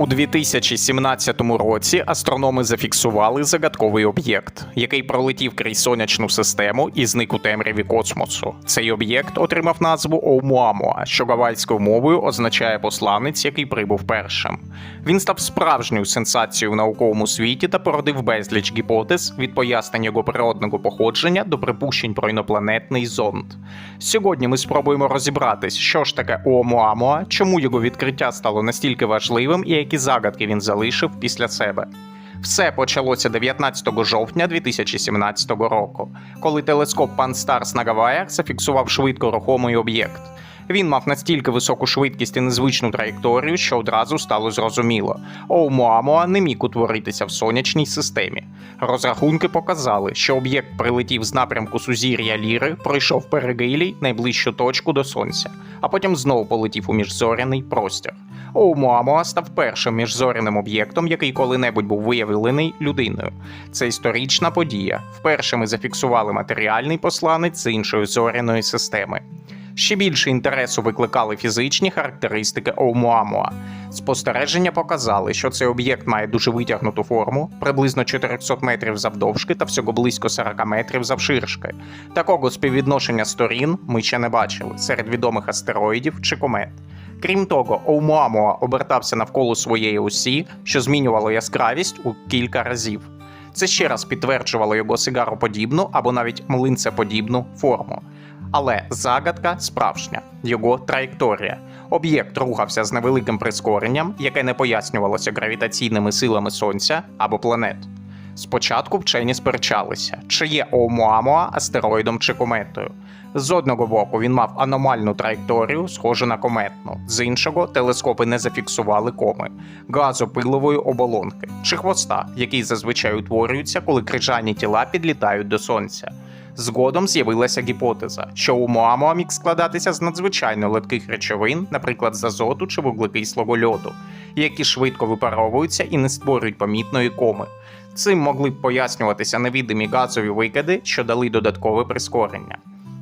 У 2017 році астрономи зафіксували загадковий об'єкт, який пролетів крізь сонячну систему і зник у темряві космосу. Цей об'єкт отримав назву Оумуамуа, що гавайською мовою означає посланець, який прибув першим. Він став справжньою сенсацією в науковому світі та породив безліч гіпотез від пояснення його природного походження до припущень про інопланетний зонд. Сьогодні ми спробуємо розібратись, що ж таке Оумуамуа, чому його відкриття стало настільки важливим і які загадки він залишив після себе. Все почалося 19 жовтня 2017 року, коли телескоп Pan-STARRS на Гаваях зафіксував швидко рухомий об'єкт. Він мав настільки високу швидкість і незвичну траєкторію, що одразу стало зрозуміло. Оумуамуа не міг утворитися в сонячній системі. Розрахунки показали, що об'єкт прилетів з напрямку сузір'я Ліри, пройшов перигилій найближчу точку до сонця, а потім знову полетів у міжзоряний простір. Оумуамуа став першим міжзоряним об'єктом, який коли-небудь був виявлений людиною. Це історична подія. Вперше ми зафіксували матеріальний посланець з іншої зоряної системи. Ще більше інтересу викликали фізичні характеристики Оумуамуа. Спостереження показали, що цей об'єкт має дуже витягнуту форму, приблизно 400 метрів завдовжки та всього близько 40 метрів завширшки. Такого співвідношення сторін ми ще не бачили серед відомих астероїдів чи комет. Крім того, Оумуамуа обертався навколо своєї осі, що змінювало яскравість у кілька разів. Це ще раз підтверджувало його сигароподібну або навіть млинцеподібну форму. Але загадка справжня його траєкторія. Об'єкт рухався з невеликим прискоренням, яке не пояснювалося гравітаційними силами сонця або планет. Спочатку вчені сперечалися, чи є Оумуамуа астероїдом чи кометою. З одного боку він мав аномальну траєкторію, схожу на кометну, з іншого телескопи не зафіксували коми, газопилової оболонки чи хвоста, який зазвичай утворюються, коли крижані тіла підлітають до сонця. Згодом з'явилася гіпотеза, що Оумуамуа міг складатися з надзвичайно легких речовин, наприклад, з азоту чи вуглекислого льоду, які швидко випаровуються і не створюють помітної коми. Цим могли б пояснюватися невідомі газові викиди, що дали додаткове прискорення.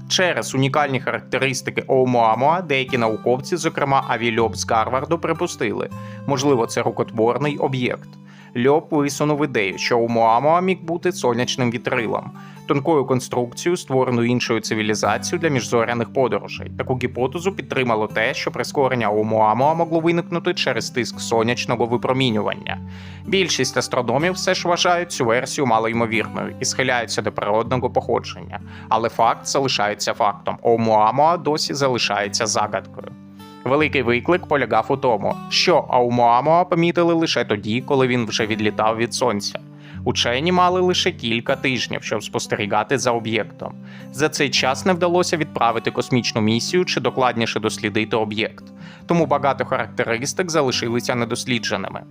Через унікальні характеристики Оумуамуа деякі науковці, зокрема Аві Льоб з Гарварду, припустили, можливо, це рукотворний об'єкт. Льоб висунув ідею, що Оумуамуа міг бути сонячним вітрилом, тонкою конструкцією, створеною іншою цивілізацією для міжзоряних подорожей. Таку гіпотезу підтримало те, що прискорення Оумуамуа могло виникнути через тиск сонячного випромінювання. Більшість астрономів все ж вважають цю версію малоймовірною і схиляються до природного походження. Але факт залишається фактом. Оумуамуа досі залишається загадкою. Великий виклик полягав у тому, що Аумуамуа помітили лише тоді, коли він вже відлітав від сонця. Учені мали лише кілька тижнів, щоб спостерігати за об'єктом. За цей час не вдалося відправити космічну місію чи докладніше дослідити об'єкт, тому багато характеристик залишилися недослідженими.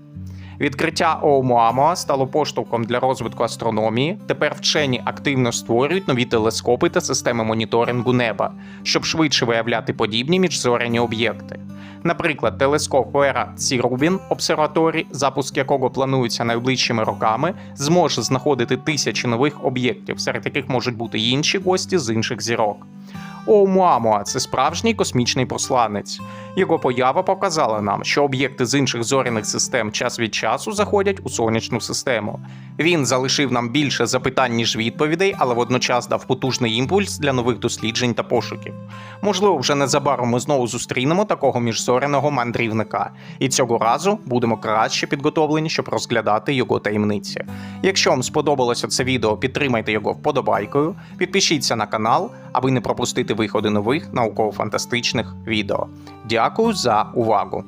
Відкриття Оумуамуа стало поштовхом для розвитку астрономії. Тепер вчені активно створюють нові телескопи та системи моніторингу неба, щоб швидше виявляти подібні міжзоряні об'єкти. Наприклад, телескоп Вера Сі Рубін обсерваторій, запуск якого планується найближчими роками, зможе знаходити тисячі нових об'єктів, серед яких можуть бути інші гості з інших зірок. Оумуамуа – це справжній космічний посланець. Його поява показала нам, що об'єкти з інших зоряних систем час від часу заходять у сонячну систему. Він залишив нам більше запитань, ніж відповідей, але водночас дав потужний імпульс для нових досліджень та пошуків. Можливо, вже незабаром ми знову зустрінемо такого міжзоряного мандрівника, і цього разу будемо краще підготовлені, щоб розглядати його таємниці. Якщо вам сподобалося це відео, підтримайте його вподобайкою, підпишіться на канал, аби не пропустити виходи нових науково-фантастичних відео. Дякую за увагу!